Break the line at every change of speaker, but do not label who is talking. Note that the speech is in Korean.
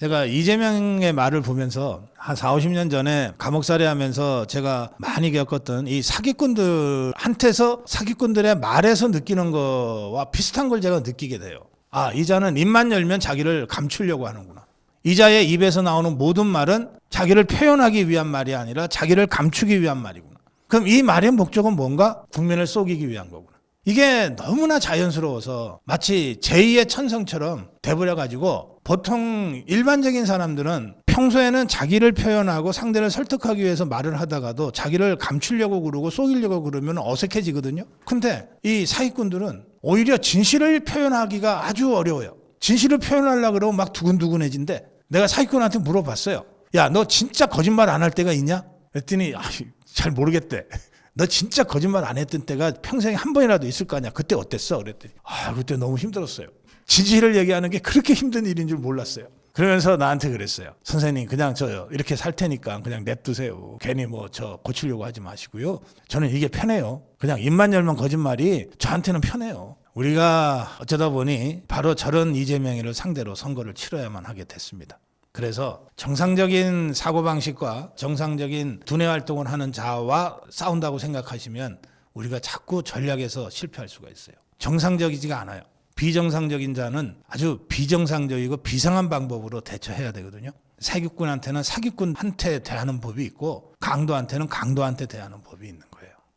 제가 이재명의 말을 보면서 한 4, 50년 전에 감옥살이 하면서 제가 많이 겪었던 이 사기꾼들한테서 사기꾼들의 말에서 느끼는 거와 비슷한 걸 제가 느끼게 돼요. 아, 이자는 입만 열면 자기를 감추려고 하는구나. 이자의 입에서 나오는 모든 말은 자기를 표현하기 위한 말이 아니라 자기를 감추기 위한 말이구나. 그럼 이 말의 목적은 뭔가? 국민을 속이기 위한 거구나. 이게 너무나 자연스러워서 마치 제2의 천성처럼 돼버려 가지고 보통 일반적인 사람들은 평소에는 자기를 표현하고 상대를 설득하기 위해서 말을 하다가도 자기를 감추려고 그러고 속이려고 그러면 어색해지거든요. 근데 이 사기꾼들은 오히려 진실을 표현하기가 아주 어려워요. 진실을 표현하려고 그러면 막 두근두근해진대. 내가 사기꾼한테 물어봤어요. 야, 너 진짜 거짓말 안 할 때가 있냐? 그랬더니 아, 잘 모르겠대. 너 진짜 거짓말 안 했던 때가 평생에 한 번이라도 있을 거 아니야. 그때 어땠어? 그랬더니 아, 그때 너무 힘들었어요. 진실을 얘기하는 게 그렇게 힘든 일인 줄 몰랐어요. 그러면서 나한테 그랬어요. 선생님, 그냥 저 이렇게 살 테니까 그냥 냅두세요. 괜히 뭐 저 고치려고 하지 마시고요. 저는 이게 편해요. 그냥 입만 열면 거짓말이 저한테는 편해요. 우리가 어쩌다 보니 바로 저런 이재명이를 상대로 선거를 치러야만 하게 됐습니다. 그래서 정상적인 사고방식과 정상적인 두뇌 활동을 하는 자와 싸운다고 생각하시면 우리가 자꾸 전략에서 실패할 수가 있어요. 정상적이지가 않아요. 비정상적인 자는 아주 비정상적이고 비상한 방법으로 대처해야 되거든요. 사기꾼한테는 사기꾼한테 대하는 법이 있고 강도한테는 강도한테 대하는 법이 있는 거예요.